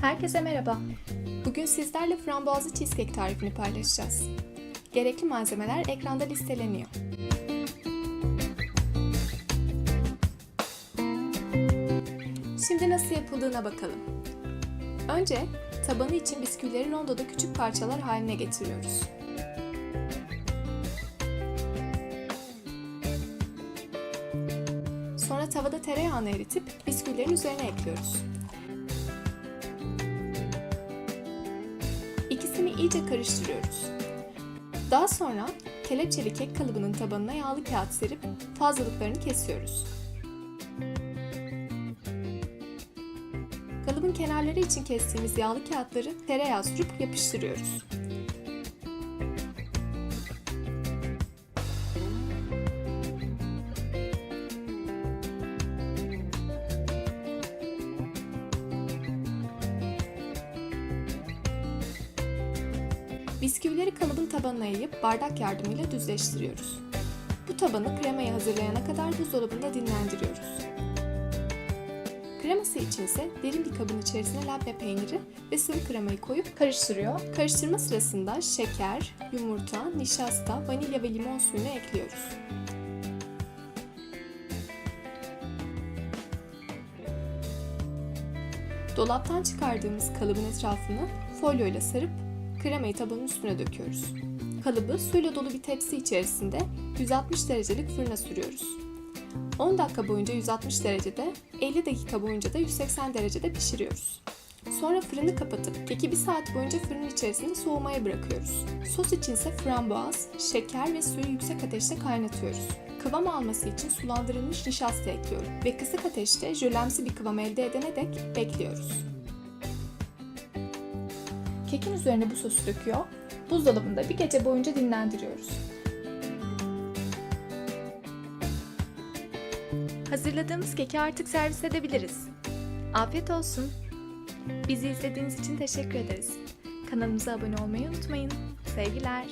Herkese merhaba. Bugün sizlerle frambuazlı cheesecake tarifini paylaşacağız. Gerekli malzemeler ekranda listeleniyor. Şimdi nasıl yapıldığına bakalım. Önce tabanı için bisküvileri rondoda küçük parçalar haline getiriyoruz. Sonra tavada tereyağını eritip bisküvilerin üzerine ekliyoruz. İyice karıştırıyoruz. Daha sonra kelepçeli kek kalıbının tabanına yağlı kağıt serip fazlalıklarını kesiyoruz. Kalıbın kenarları için kestiğimiz yağlı kağıtları tereyağı sürüp yapıştırıyoruz. Bisküvileri kalıbın tabanına yayıp bardak yardımıyla düzleştiriyoruz. Bu tabanı kremayı hazırlayana kadar buzdolabında dinlendiriyoruz. Kreması için ise derin bir kabın içerisine labne peyniri ve sıvı kremayı koyup karıştırıyor. Karıştırma sırasında şeker, yumurta, nişasta, vanilya ve limon suyunu ekliyoruz. Dolaptan çıkardığımız kalıbın etrafını folyo ile sarıp kremayı tabanın üstüne döküyoruz. Kalıbı suyla dolu bir tepsi içerisinde 160 derecelik fırına sürüyoruz. 10 dakika boyunca 160 derecede, 50 dakika boyunca da 180 derecede pişiriyoruz. Sonra fırını kapatıp keki bir saat boyunca fırının içerisinde soğumaya bırakıyoruz. Sos için ise frambuaz, şeker ve suyu yüksek ateşte kaynatıyoruz. Kıvam alması için sulandırılmış nişasta ekliyorum ve kısık ateşte jölemsi bir kıvam elde edene dek bekliyoruz. Kekin üzerine bu sosu döküyor, buzdolabında bir gece boyunca dinlendiriyoruz. Hazırladığımız keki artık servis edebiliriz. Afiyet olsun. Bizi izlediğiniz için teşekkür ederiz. Kanalımıza abone olmayı unutmayın. Sevgiler.